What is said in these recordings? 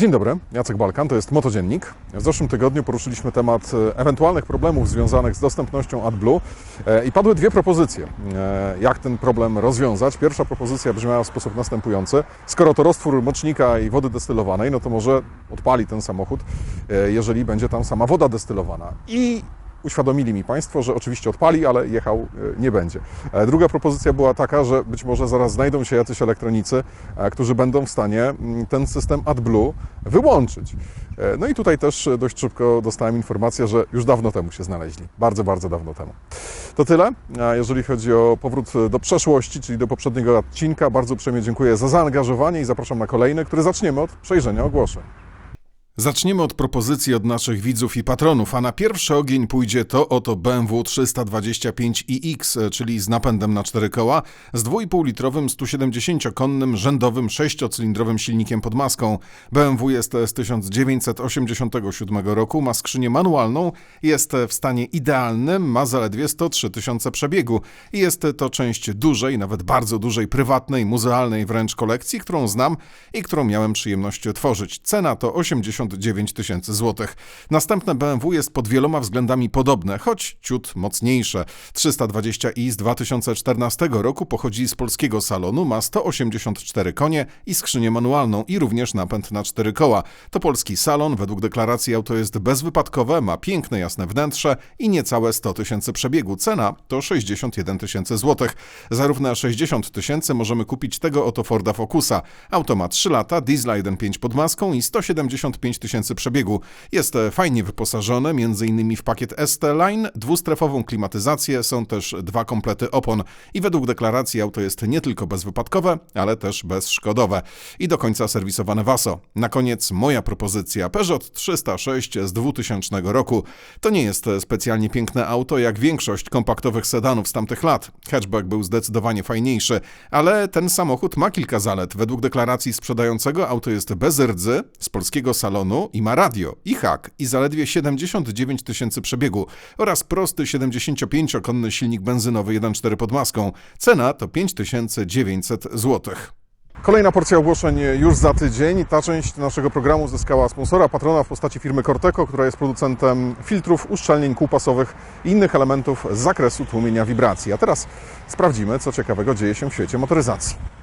Dzień dobry, Jacek Balkan, to jest Motodziennik. W zeszłym tygodniu poruszyliśmy temat e, ewentualnych problemów związanych z dostępnością AdBlue e, i padły dwie propozycje, e, jak ten problem rozwiązać. Pierwsza propozycja brzmiała w sposób następujący. Skoro to roztwór mocznika i wody destylowanej, no to może odpali ten samochód, jeżeli będzie tam sama woda destylowana. I uświadomili mi Państwo, że oczywiście odpali, ale jechał e, nie będzie. E, Druga propozycja była taka, że być może zaraz znajdą się jacyś elektronicy, e, którzy będą w stanie mm, ten system AdBlue wyłączyć. No i tutaj też dość szybko dostałem informację, że już dawno temu się znaleźli. Bardzo, bardzo dawno temu. To tyle. Jeżeli chodzi o powrót do przeszłości, czyli do poprzedniego odcinka, bardzo uprzejmie dziękuję za zaangażowanie i zapraszam na kolejny, który zaczniemy od przejrzenia ogłoszeń. Zaczniemy od propozycji od naszych widzów i patronów, a na pierwszy ogień pójdzie to oto BMW 325iX, czyli z napędem na cztery koła, z 2,5-litrowym 170-konnym rzędowym 6-cylindrowym silnikiem pod maską. BMW jest z 1987 roku, ma skrzynię manualną, jest w stanie idealnym, ma zaledwie 103 tysiące przebiegu i jest to część dużej, nawet bardzo dużej, prywatnej, muzealnej wręcz kolekcji, którą znam i którą miałem przyjemność tworzyć. Cena to 89 tysięcy złotych. Następne BMW jest pod wieloma względami podobne, choć ciut mocniejsze. 320i z 2014 roku pochodzi z polskiego salonu, ma 184 konie i skrzynię manualną i również napęd na cztery koła. To polski salon, według deklaracji auto jest bezwypadkowe, ma piękne jasne wnętrze i niecałe 100 tysięcy przebiegu. Cena to 61 tysięcy złotych. Za równe 60 tysięcy możemy kupić tego oto Forda Focusa. Auto ma 3 lata, diesla 1.5 pod maską i 175 tysięcy przebiegu. Jest e, fajnie wyposażone, m.in. w pakiet ST-Line, dwustrefową klimatyzację, są też dwa komplety opon i według deklaracji auto jest nie tylko bezwypadkowe, ale też bezszkodowe. I do końca serwisowane WASO. Na koniec moja propozycja Peugeot 306 z 2000 roku. To nie jest e, specjalnie piękne auto, jak większość kompaktowych sedanów z tamtych lat. Hatchback był zdecydowanie fajniejszy, ale ten samochód ma kilka zalet. Według deklaracji sprzedającego auto jest bez rdzy, z polskiego salonu i ma radio, i hak, i zaledwie 79 tysięcy przebiegu oraz prosty 75-konny silnik benzynowy 1.4 pod maską. Cena to 5900 złotych. Kolejna porcja ogłoszeń już za tydzień. Ta część naszego programu zyskała sponsora, patrona w postaci firmy Corteco, która jest producentem filtrów, uszczelnień kół pasowych i innych elementów z zakresu tłumienia wibracji. A teraz sprawdzimy, co ciekawego dzieje się w świecie motoryzacji.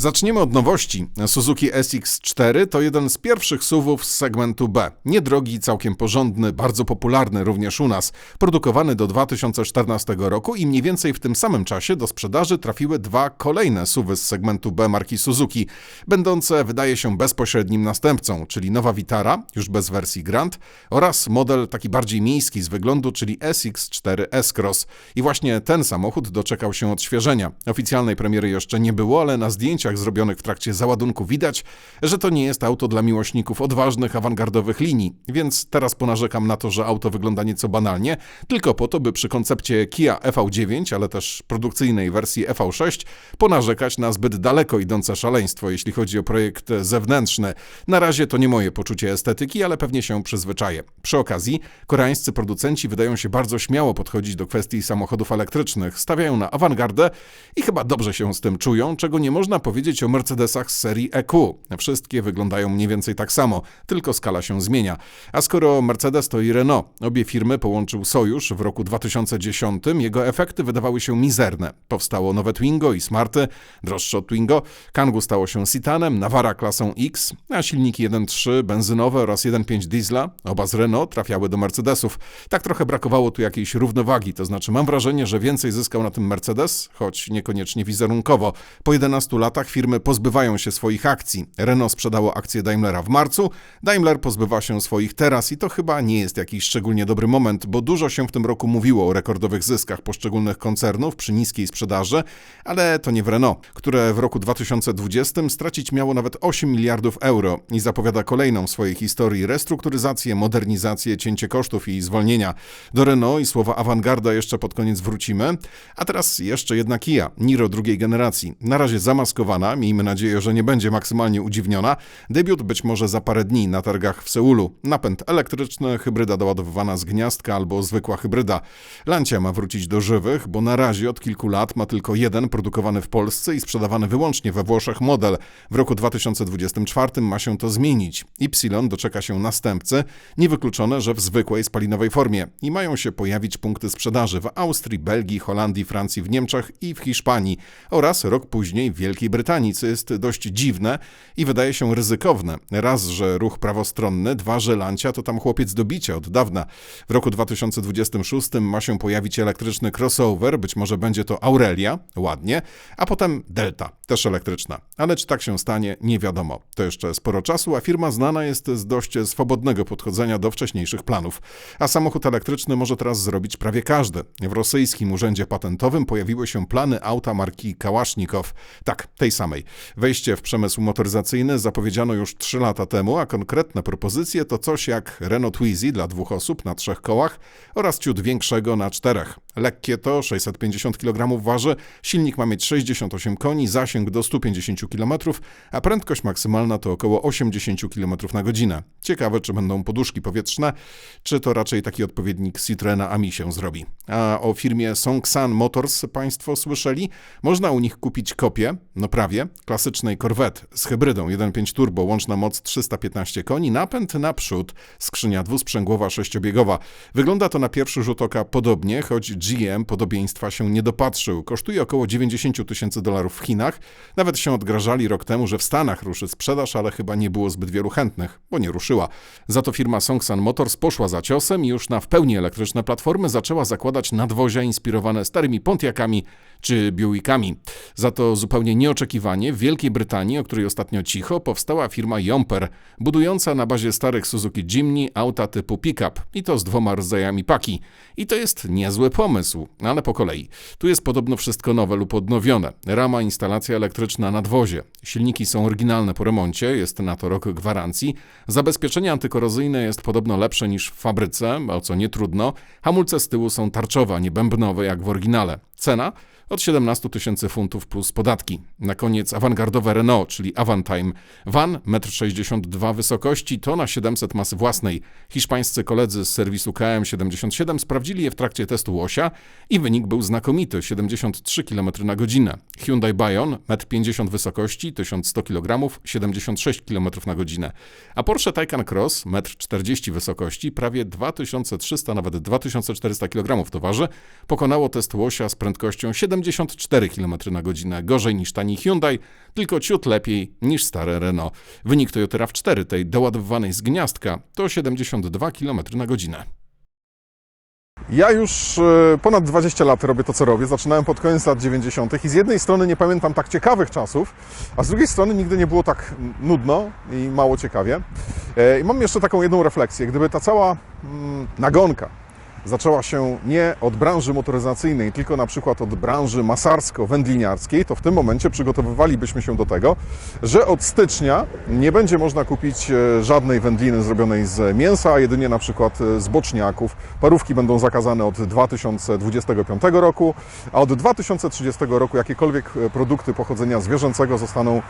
Zaczniemy od nowości. Suzuki SX4 to jeden z pierwszych SUVów z segmentu B. Niedrogi, całkiem porządny, bardzo popularny również u nas. Produkowany do 2014 roku i mniej więcej w tym samym czasie do sprzedaży trafiły dwa kolejne SUVy z segmentu B marki Suzuki, będące wydaje się bezpośrednim następcą, czyli nowa Vitara, już bez wersji Grand, oraz model taki bardziej miejski z wyglądu, czyli SX4 S-Cross. I właśnie ten samochód doczekał się odświeżenia. Oficjalnej premiery jeszcze nie było, ale na zdjęciach zrobionych w trakcie załadunku widać, że to nie jest auto dla miłośników odważnych, awangardowych linii, więc teraz ponarzekam na to, że auto wygląda nieco banalnie, tylko po to, by przy koncepcie Kia EV9, ale też produkcyjnej wersji EV6, ponarzekać na zbyt daleko idące szaleństwo, jeśli chodzi o projekt zewnętrzny. Na razie to nie moje poczucie estetyki, ale pewnie się przyzwyczaję. Przy okazji, koreańscy producenci wydają się bardzo śmiało podchodzić do kwestii samochodów elektrycznych, stawiają na awangardę i chyba dobrze się z tym czują, czego nie można powiedzieć o Mercedesach z serii EQ. Wszystkie wyglądają mniej więcej tak samo, tylko skala się zmienia. A skoro Mercedes to i Renault, obie firmy połączył sojusz w roku 2010, jego efekty wydawały się mizerne. Powstało nowe Twingo i Smarty, droższe od Twingo, Kangoo stało się Citanem, Navara klasą X, a silniki 1.3 benzynowe oraz 1.5 diesla, oba z Renault, trafiały do Mercedesów. Tak trochę brakowało tu jakiejś równowagi, to znaczy mam wrażenie, że więcej zyskał na tym Mercedes, choć niekoniecznie wizerunkowo. Po 11 latach firmy pozbywają się swoich akcji. Renault sprzedało akcje Daimlera w marcu, Daimler pozbywa się swoich teraz i to chyba nie jest jakiś szczególnie dobry moment, bo dużo się w tym roku mówiło o rekordowych zyskach poszczególnych koncernów przy niskiej sprzedaży, ale to nie w Renault, które w roku 2020 stracić miało nawet 8 miliardów euro i zapowiada kolejną w swojej historii restrukturyzację, modernizację, cięcie kosztów i zwolnienia. Do Renault i słowa awangarda jeszcze pod koniec wrócimy, a teraz jeszcze jedna Kia, Niro drugiej generacji. Na razie zamaskowana podekscytowana, miejmy nadzieję, że nie będzie maksymalnie udziwniona. Debiut być może za parę dni na targach w Seulu. Napęd elektryczny, hybryda doładowywana z gniazdka albo zwykła hybryda. Lancia ma wrócić do żywych, bo na razie od kilku lat ma tylko jeden produkowany w Polsce i sprzedawany wyłącznie we Włoszech model. W roku 2024 ma się to zmienić. Y doczeka się następcy, niewykluczone, że w zwykłej spalinowej formie i mają się pojawić punkty sprzedaży w Austrii, Belgii, Holandii, Francji, w Niemczech i w Hiszpanii oraz rok później w Wielkiej Brytanii, co jest dość dziwne i wydaje się ryzykowne. Raz, że ruch prawostronny, dwa, że Lancia to tam chłopiec do bicia od dawna. W roku 2026 ma się pojawić elektryczny crossover, być może będzie to Aurelia, ładnie, a potem Delta, też elektryczna. Ale czy tak się stanie, nie wiadomo. To jeszcze sporo czasu, a firma znana jest z dość swobodnego podchodzenia do wcześniejszych planów. A samochód elektryczny może teraz zrobić prawie każdy. W rosyjskim urzędzie patentowym pojawiły się plany auta marki Kałasznikow. Tak, tej samej. Wejście w przemysł motoryzacyjny zapowiedziano już 3 lata temu, a konkretne propozycje to coś jak Renault Twizy dla dwóch osób na trzech kołach oraz ciut większego na czterech. Lekkie to 650 kg waży, silnik ma mieć 68 koni, zasięg do 150 km, a prędkość maksymalna to około 80 km na godzinę. Ciekawe, czy będą poduszki powietrzne, czy to raczej taki odpowiednik Citroena Ami się zrobi. A o firmie Songsan Motors Państwo słyszeli? Można u nich kupić kopię, no prawie, klasycznej Corvette z hybrydą 1.5 turbo, łączna moc 315 koni, napęd naprzód, skrzynia dwusprzęgłowa sześciobiegowa. Wygląda to na pierwszy rzut oka podobnie, choć GM podobieństwa się nie dopatrzył. Kosztuje około 90 tysięcy dolarów w Chinach. Nawet się odgrażali rok temu, że w Stanach ruszy sprzedaż, ale chyba nie było zbyt wielu chętnych, bo nie ruszyła. Za to firma Songsan Motors poszła za ciosem i już na w pełni elektryczne platformy zaczęła zakładać nadwozia inspirowane starymi Pontiacami czy Buickami. Za to zupełnie nieoczekiwanie w Wielkiej Brytanii, o której ostatnio cicho, powstała firma Jomper, budująca na bazie starych Suzuki Jimny auta typu pick-up i to z dwoma rodzajami paki. I to jest niezły pomysł, ale po kolei. Tu jest podobno wszystko nowe lub odnowione. Rama, instalacja elektryczna na nadwozie. Silniki są oryginalne po remoncie, jest na to rok gwarancji. Zabezpieczenie antykorozyjne jest podobno lepsze niż w fabryce, o co nie trudno. Hamulce z tyłu są tarczowe, a nie bębnowe jak w oryginale. Cena? Od 17 tysięcy funtów plus podatki. Na koniec awangardowe Renault, czyli Avantime. Van 1,62 m wysokości, to na 700 masy własnej. Hiszpańscy koledzy z serwisu KM77 sprawdzili je w trakcie testu łosia i wynik był znakomity 73 km na godzinę. Hyundai Bayon 1,50 m wysokości, 1100 kg, 76 km na godzinę. A Porsche Taycan Cross 1,40 m wysokości, prawie 2300, nawet 2400 kg to waży, pokonało test łosia z prędkością 74 km na godzinę. Gorzej niż tani Hyundai, tylko ciut lepiej niż stare Renault. Wynik Toyota RAV4, tej doładowywanej z gniazdka, to 72 km na godzinę. Ja już e, ponad 20 lat robię to, co robię. Zaczynałem pod koniec lat 90. i z jednej strony nie pamiętam tak ciekawych czasów, a z drugiej strony nigdy nie było tak nudno i mało ciekawie. E, I mam jeszcze taką jedną refleksję. Gdyby ta cała mm, nagonka zaczęła się nie od branży motoryzacyjnej, tylko na przykład od branży masarsko-wędliniarskiej, to w tym momencie przygotowywalibyśmy się do tego, że od stycznia nie będzie można kupić e, żadnej wędliny zrobionej z mięsa, a jedynie na przykład e, z boczniaków. Parówki będą zakazane od 2025 roku, a od 2030 roku jakiekolwiek e, produkty pochodzenia zwierzęcego zostaną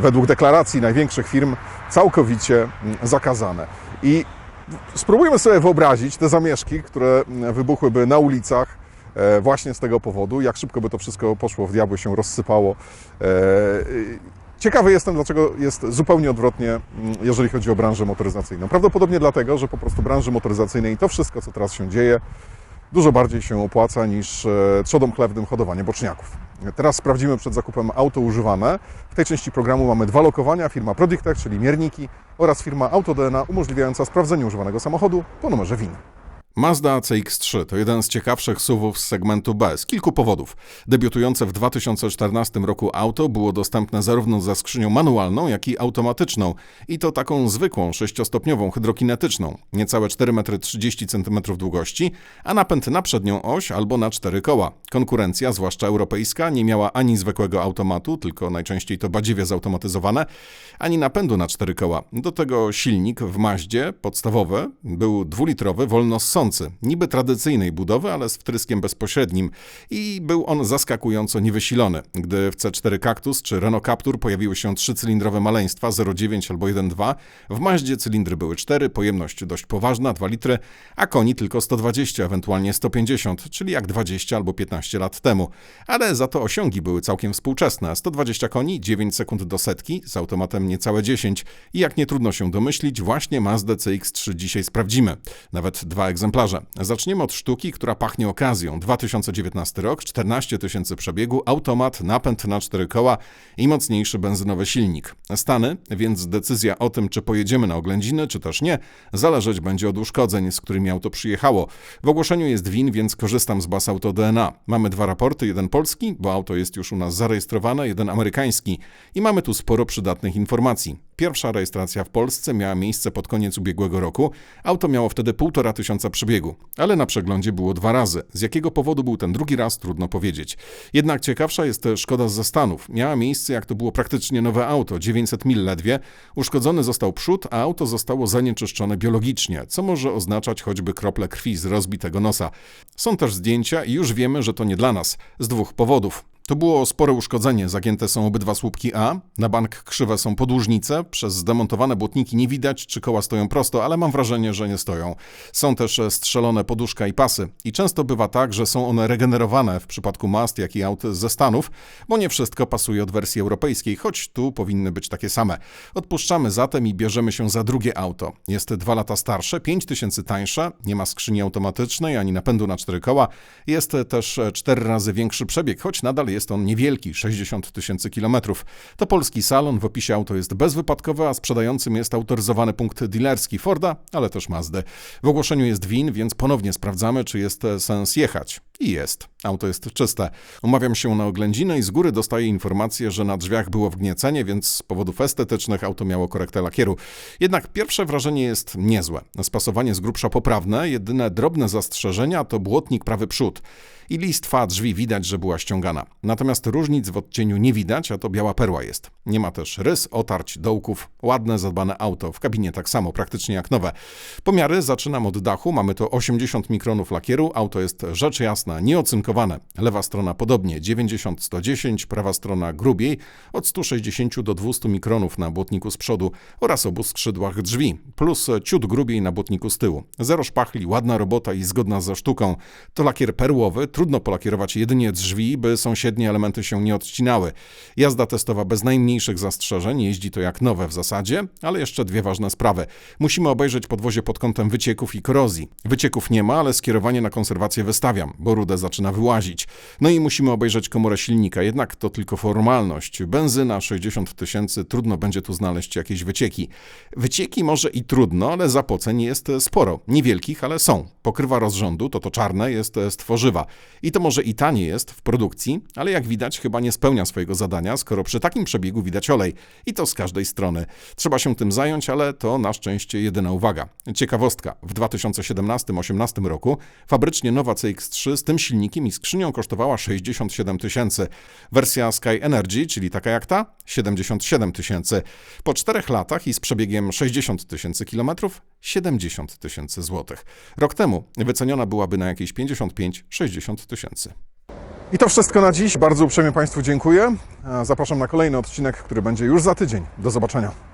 według deklaracji największych firm całkowicie mm, zakazane. I Spróbujmy sobie wyobrazić te zamieszki, które wybuchłyby na ulicach e, właśnie z tego powodu, jak szybko by to wszystko poszło w diabły, się rozsypało. E, ciekawy jestem, dlaczego jest zupełnie odwrotnie, mm, jeżeli chodzi o branżę motoryzacyjną. Prawdopodobnie dlatego, że po prostu branży motoryzacyjnej to wszystko, co teraz się dzieje, dużo bardziej się opłaca niż e, trzodą chlewnym hodowanie boczniaków. Teraz sprawdzimy przed zakupem auto używane. W tej części programu mamy dwa lokowania, firma Prodictech, czyli mierniki oraz firma AutoDNA umożliwiająca sprawdzenie używanego samochodu po numerze WIN. Mazda CX-3 to jeden z ciekawszych SUVów z segmentu B z kilku powodów. Debiutujące w 2014 roku auto było dostępne zarówno ze skrzynią manualną, jak i automatyczną i to taką zwykłą, sześciostopniową hydrokinetyczną, niecałe 4,30 m długości, a napęd na przednią oś albo na cztery koła. Konkurencja, zwłaszcza europejska, nie miała ani zwykłego automatu, tylko najczęściej to badziewie zautomatyzowane, ani napędu na cztery koła. Do tego silnik w Maździe, podstawowy, był dwulitrowy, wolno z Niby tradycyjnej budowy, ale z wtryskiem bezpośrednim. I był on zaskakująco niewysilony. Gdy w C4 Cactus czy Renault Captur pojawiły się trzycylindrowe maleństwa 0,9 albo 1,2, w Maździe cylindry były 4, pojemność dość poważna, 2 litry, a koni tylko 120, ewentualnie 150, czyli jak 20 albo 15 lat temu. Ale za to osiągi były całkiem współczesne. 120 koni, 9 sekund do setki, z automatem niecałe 10. I jak nie trudno się domyślić, właśnie Mazda CX-3 dzisiaj sprawdzimy. Nawet dwa egzemplarze. Zaczniemy od sztuki, która pachnie okazją. 2019 rok, 14 tysięcy przebiegu, automat, napęd na cztery koła i mocniejszy benzynowy silnik. Stany, więc decyzja o tym, czy pojedziemy na oględziny, czy też nie, zależeć będzie od uszkodzeń, z którymi auto przyjechało. W ogłoszeniu jest win, więc korzystam z baz Auto DNA. Mamy dwa raporty, jeden polski, bo auto jest już u nas zarejestrowane, jeden amerykański i mamy tu sporo przydatnych informacji. Pierwsza rejestracja w Polsce miała miejsce pod koniec ubiegłego roku. Auto miało wtedy półtora tysiąca przebiegu, ale na przeglądzie było dwa razy. Z jakiego powodu był ten drugi raz, trudno powiedzieć. Jednak ciekawsza jest szkoda z zastanów. Miała miejsce, jak to było praktycznie nowe auto, 900 mil ledwie. Uszkodzony został przód, a auto zostało zanieczyszczone biologicznie, co może oznaczać choćby krople krwi z rozbitego nosa. Są też zdjęcia i już wiemy, że to nie dla nas. Z dwóch powodów. To było spore uszkodzenie. Zagięte są obydwa słupki A. Na bank krzywe są podłużnice. Przez zdemontowane błotniki nie widać, czy koła stoją prosto, ale mam wrażenie, że nie stoją. Są też strzelone poduszka i pasy. I często bywa tak, że są one regenerowane w przypadku mast, jak i aut ze Stanów, bo nie wszystko pasuje od wersji europejskiej, choć tu powinny być takie same. Odpuszczamy zatem i bierzemy się za drugie auto. Jest dwa lata starsze, 5 tysięcy tańsze, nie ma skrzyni automatycznej ani napędu na cztery koła. Jest też cztery razy większy przebieg, choć nadal jest on niewielki 60 tysięcy kilometrów. To polski salon, w opisie auto jest bezwypadkowe, a sprzedającym jest autoryzowany punkt dealerski Forda, ale też Mazdy. W ogłoszeniu jest win, więc ponownie sprawdzamy, czy jest sens jechać. I jest. Auto jest czyste. Umawiam się na oględzinę i z góry dostaję informację, że na drzwiach było wgniecenie, więc z powodów estetycznych auto miało korektę lakieru. Jednak pierwsze wrażenie jest niezłe. Spasowanie z grubsza poprawne, jedyne drobne zastrzeżenia to błotnik prawy przód. I listwa drzwi widać, że była ściągana. Natomiast różnic w odcieniu nie widać, a to biała perła jest. Nie ma też rys, otarć, dołków. Ładne, zadbane auto. W kabinie tak samo, praktycznie jak nowe. Pomiary zaczynam od dachu. Mamy to 80 mikronów lakieru. Auto jest rzecz jasna, nieocynkowane. Lewa strona podobnie 90-110, prawa strona grubiej od 160 do 200 mikronów na błotniku z przodu oraz obu skrzydłach drzwi, plus ciut grubiej na błotniku z tyłu. Zero szpachli, ładna robota i zgodna ze sztuką. To lakier perłowy, trudno polakierować jedynie drzwi, by sąsiednie elementy się nie odcinały. Jazda testowa bez najmniejszych zastrzeżeń, jeździ to jak nowe w zasadzie, ale jeszcze dwie ważne sprawy. Musimy obejrzeć podwozie pod kątem wycieków i korozji. Wycieków nie ma, ale skierowanie na konserwację wystawiam, bo rudę zaczyna wyłazić. No i musimy obejrzeć komorę silnika, jednak to tylko formalność. Benzyna 60 tysięcy, trudno będzie tu znaleźć jakieś wycieki. Wycieki może i trudno, ale zapoceń jest sporo. Niewielkich, ale są. Pokrywa rozrządu, to to czarne, jest z tworzywa. I to może i tanie jest w produkcji, ale jak widać chyba nie spełnia swojego zadania, skoro przy takim przebiegu widać olej. I to z każdej strony. Trzeba się tym zająć, ale to na szczęście jedyna uwaga. Ciekawostka. W 2017-18 roku fabrycznie nowa CX-3 z tym silnikiem i skrzynią kosztowała 67 tysięcy. Wersja Sky Energy, czyli taka jak ta, 77 tysięcy. Po czterech latach i z przebiegiem 60 tysięcy kilometrów, 70 tysięcy złotych. Rok temu wyceniona byłaby na jakieś 55-60 tysięcy. I to wszystko na dziś. Bardzo uprzejmie Państwu dziękuję. Zapraszam na kolejny odcinek, który będzie już za tydzień. Do zobaczenia.